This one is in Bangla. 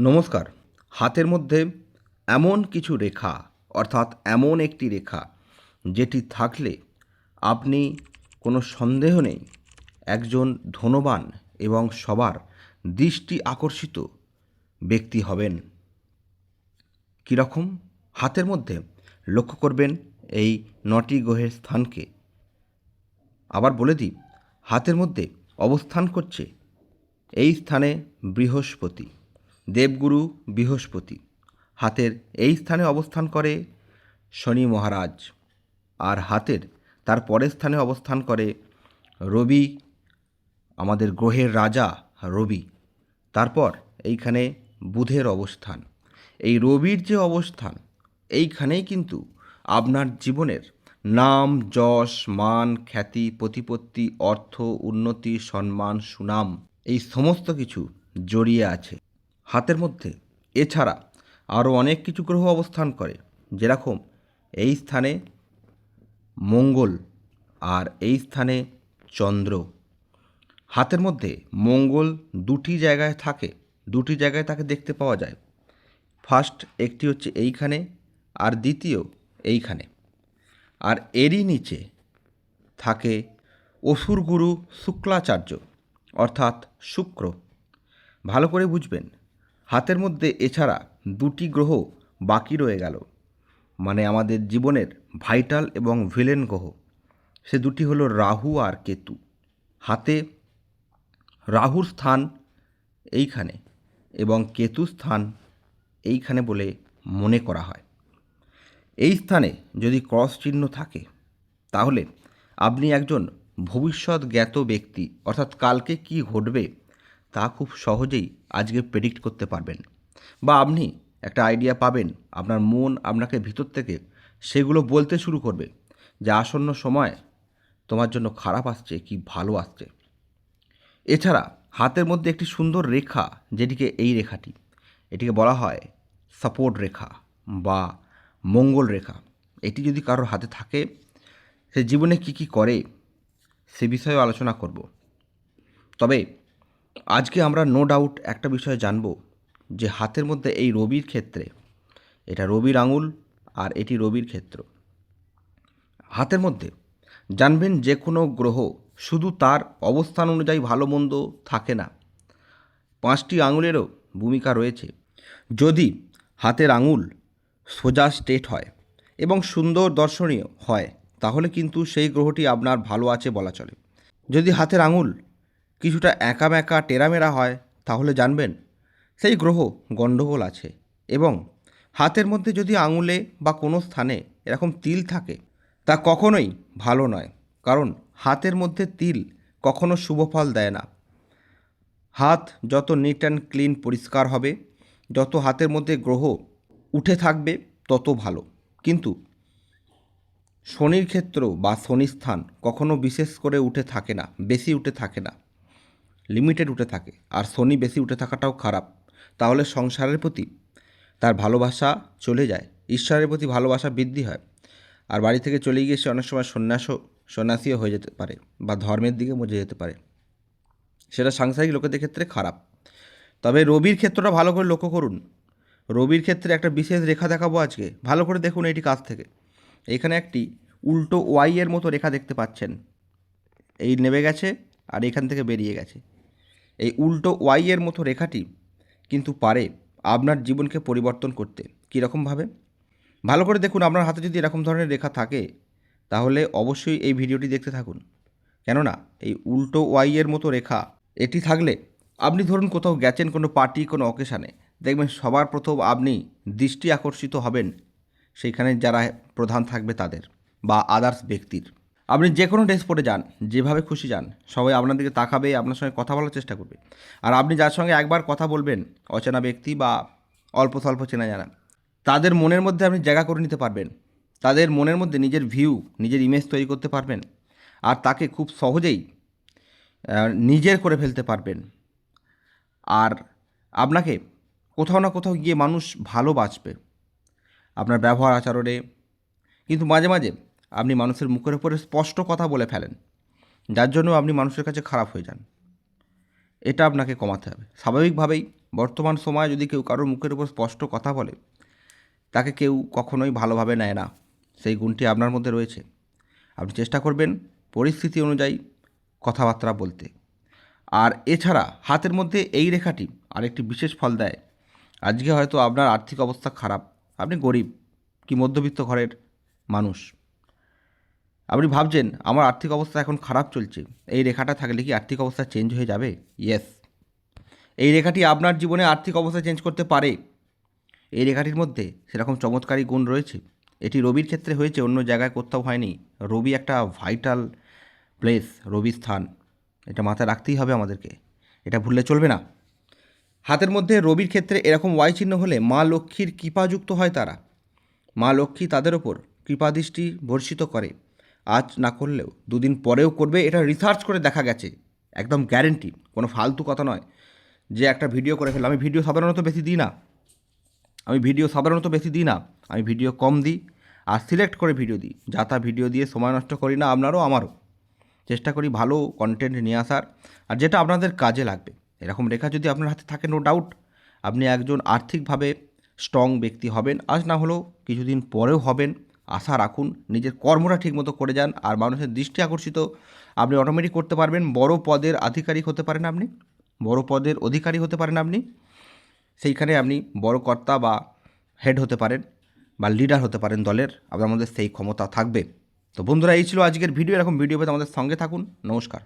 নমস্কার। হাতের মধ্যে এমন কিছু রেখা, অর্থাৎ এমন একটি রেখা, যেটি থাকলে আপনি কোনো সন্দেহ নেই, একজন ধনবান এবং সবার দৃষ্টি আকর্ষিত ব্যক্তি হবেন। কীরকম? হাতের মধ্যে লক্ষ্য করবেন এই নটি গ্রহের স্থানকে। আবার বলে দিই, হাতের মধ্যে অবস্থান করছে এই স্থানে বৃহস্পতি। দেবগুরু বৃহস্পতি। হাতের এই স্থানে অবস্থান করে শনি মহারাজ। আর হাতের তার পরের স্থানে অবস্থান করে রবি, আমাদের গ্রহের রাজা রবি। তারপর এইখানে বুধের অবস্থান। এই রবির যে অবস্থান, এইখানেই কিন্তু আপনার জীবনের নাম, যশ, মান, খ্যাতি, প্রতিপত্তি, অর্থ, উন্নতি, সম্মান, সুনাম, এই সমস্ত কিছু জড়িয়ে আছে। হাতের মধ্যে। এছাড়া আরও অনেক কিছু গ্রহ অবস্থান করে, যেরকম এই স্থানে মঙ্গল আর এই স্থানে চন্দ্র। হাতের মধ্যে মঙ্গল দুটি জায়গায় থাকে, দুটি জায়গায় তাকে দেখতে পাওয়া যায়। ফার্স্ট একটি হচ্ছে এইখানে আর দ্বিতীয় এইখানে। আর এরই নিচে থাকে অসুর গুরু শুক্লাচার্য, অর্থাৎ শুক্র। ভালো করে বুঝবেন হাতের মধ্যে এছাড়া দুটি গ্রহ বাকি রয়ে গেল মানে আমাদের জীবনের ভাইটাল এবং ভিলেন গ্রহ। সে দুটি হলো রাহু আর কেতু। হাতে রাহুর স্থান এইখানে এবং কেতু স্থান এইখানে বলে মনে করা হয়। এই স্থানে যদি ক্রস চিহ্ন থাকে, তাহলে আপনি একজন ভবিষ্যৎ জ্ঞাত ব্যক্তি, অর্থাৎ কালকে কি ঘটবে তা খুব সহজেই আজকে প্রেডিক্ট করতে পারবেন। বা আপনি একটা আইডিয়া পাবেন, আপনার মন আপনাকে ভিতর থেকে সেগুলো বলতে শুরু করবে যে আসন্ন সময় তোমার জন্য খারাপ আসছে কি ভালো আসছে। এছাড়া হাতের মধ্যে একটি সুন্দর রেখা যেটিকে এই রেখাটি, এটিকে বলা হয় সাপোর্ট রেখা বা মঙ্গল রেখা। এটি যদি কারোর হাতে থাকে, সে জীবনে কি কি করে সে বিষয়ে আলোচনা করব। তবে আজকে আমরা নো ডাউট একটা বিষয় জানব যে হাতের মধ্যে এই রবির ক্ষেত্রে, এটা রবির আঙুল আর এটি রবির ক্ষেত্র। হাতের মধ্যে জানবেন যে কোনো গ্রহ শুধু তার অবস্থান অনুযায়ী ভালো মন্দ থাকে না। পাঁচটি আঙুলেরও ভূমিকা রয়েছে। যদি হাতের আঙুল সোজা স্টেট হয় এবং সুন্দর দর্শনীয় হয়, তাহলে কিন্তু সেই গ্রহটি আপনার ভালো আছে বলা চলে। যদি হাতের আঙুল কিছুটা একা ব্যাঁকা টেরামেরা হয়, তাহলে জানবেন, সেই গ্রহ গণ্ডগোল আছে এবং হাতের মধ্যে যদি আঙুলে বা কোনো স্থানে এরকম তিল থাকে, তা কখনোই ভালো নয়, কারণ হাতের মধ্যে তিল কখনো শুভ ফল দেয় না। হাত যত নিট অ্যান্ড ক্লিন পরিষ্কার হবে, যত হাতের মধ্যে গ্রহ উঠে থাকবে, তত ভালো। কিন্তু শনির ক্ষেত্র বা শনির স্থান কখনো বিশেষ করে উঠে থাকে না, বেশি উঠে থাকে না। লিমিটেড উঠে থাকে। আর শনি বেশি উঠে থাকাটাও খারাপ। তাহলে সংসারের প্রতি তার ভালোবাসা চলে যায়। ঈশ্বরের প্রতি ভালোবাসা বৃদ্ধি হয়। আর বাড়ি থেকে চলে গিয়ে সে অনেক সময় সন্ন্যাসও সন্ন্যাসীও হয়ে যেতে পারে বা ধর্মের দিকে মজে যেতে পারে। সেটা সাংসারিক লোকেদের ক্ষেত্রে খারাপ। তবে রবির ক্ষেত্রটা ভালো করে লক্ষ্য করুন। রবির ক্ষেত্রে একটা বিশেষ রেখা দেখাবো আজকে। ভালো করে দেখুন এটি কাছ থেকে। এখানে একটি উল্টো ওয়াই এর মতো রেখা দেখতে পাচ্ছেন। এই নেমে গেছে আর এখান থেকে বেরিয়ে গেছে। এই উল্টো ওয়াই এর মতো রেখাটি কিন্তু পারে আপনার জীবনকে পরিবর্তন করতে। কীরকমভাবে ভালো করে দেখুন, আপনার হাতে যদি এরকম ধরনের রেখা থাকে, তাহলে অবশ্যই এই ভিডিওটি দেখতে থাকুন। কেননা, এই উল্টো ওয়াই এর মতো রেখা, এটি থাকলে আপনি ধরুন কোথাও গেছেন কোনো পার্টি, কোনো অকেশানে, দেখবেন সবার প্রথম আপনি দৃষ্টি আকর্ষিত হবেন, সেইখানে যারা প্রধান থাকবে তাদের বা আদার্স ব্যক্তির। আপনি যে কোনো ড্রেস পরে যান, যেভাবে খুশি যান, সবাই আপনার দিকে তাকাবে, আপনার সঙ্গে কথা বলার চেষ্টা করবে। আর আপনি যার সঙ্গে একবার কথা বলবেন, অচেনা ব্যক্তি বা অল্প স্বল্প চেনা জানা, তাদের মনের মধ্যে আপনি জায়গা করে নিতে পারবেন। তাদের মনের মধ্যে নিজের ভিউ নিজের ইমেজ তৈরি করতে পারবেন। আর তাকে খুব সহজেই নিজের করে ফেলতে পারবেন। আর আপনাকে কোথাও না কোথাও গিয়ে মানুষ ভালোবাসবে। আপনার ব্যবহার আচরণে, কিন্তু মাঝে মাঝে আপনি মানুষের মুখের উপরে স্পষ্ট কথা বলে ফেলেন। যার জন্য আপনি মানুষের কাছে খারাপ হয়ে যান। এটা আপনাকে কমাতে হবে। স্বাভাবিকভাবেই বর্তমান সময়ে যদি কেউ কারোর মুখের উপর স্পষ্ট কথা বলে, তাকে কেউ কখনোই ভালোভাবে নেয় না। সেই গুণটি আপনার মধ্যে রয়েছে। আপনি চেষ্টা করবেন পরিস্থিতি অনুযায়ী কথাবার্তা বলতে। আর এছাড়া হাতের মধ্যে এই রেখাটি আরেকটি বিশেষ ফল দেয়। আজকে হয়তো আপনার আর্থিক অবস্থা খারাপ। আপনি গরিব কি মধ্যবিত্ত ঘরের মানুষ। আপনি ভাবছেন, আমার আর্থিক অবস্থা এখন খারাপ চলছে, এই রেখাটা থাকলে কি আর্থিক অবস্থা চেঞ্জ হয়ে যাবে? ইয়েস এই রেখাটি আপনার জীবনে আর্থিক অবস্থা চেঞ্জ করতে পারে। এই রেখাটির মধ্যে সেরকম চমৎকারী গুণ রয়েছে। এটি রবির ক্ষেত্রে হয়েছে, অন্য জায়গায় কোথাও হয়নি। রবি একটা ভাইটাল প্লেস রবি স্থান। এটা মাথায় রাখতেই হবে আমাদেরকে। এটা ভুললে চলবে না। হাতের মধ্যে রবির ক্ষেত্রে এরকম ওয়াই চিহ্ন হলে মা লক্ষ্মীর কৃপাযুক্ত হয় তারা। মা লক্ষ্মী তাদের ওপর কৃপাদৃষ্টি বর্ষিত করে। আজ না করলেও দুদিন পরেও করবে, এটা রিসার্চ করে দেখা গেছে। একদম গ্যারেন্টি কোনো ফালতু কথা নয়। যে একটা ভিডিও করে ফেললাম আমি ভিডিও সাধারণত বেশি দিই না। আমি ভিডিও সাধারণত বেশি দিই না। আমি ভিডিও কম দিই আর সিলেক্ট করে ভিডিও দিই। যা তা ভিডিও দিয়ে সময় নষ্ট করি না, আপনারও আমারও। চেষ্টা করি ভালো কন্টেন্ট নিয়ে আসার। আর যেটা আপনাদের কাজে লাগবে। এরকম রেখা যদি আপনার হাতে থাকে নো ডাউট আপনি একজন আর্থিকভাবে স্ট্রং ব্যক্তি হবেন। আজ না হলেও কিছুদিন পরেও হবেন। আশা রাখুন নিজের কর্মটা ঠিকমতো করে যান আর মানুষের দৃষ্টি আকর্ষিত। আপনি অটোমেটিক করতে পারবেন। বড় পদের আধিকারিক হতে পারেন আপনি। বড় পদের অধিকারী হতে পারেন আপনি। সেইখানে আপনি বড় কর্তা বা হেড হতে পারেন বা লিডার হতে পারেন দলের। আপনার মধ্যে সেই ক্ষমতা থাকবে। তো বন্ধুরা, এই ছিল আজকের ভিডিও এরকম ভিডিও পেতে আমাদের সঙ্গে থাকুন। নমস্কার।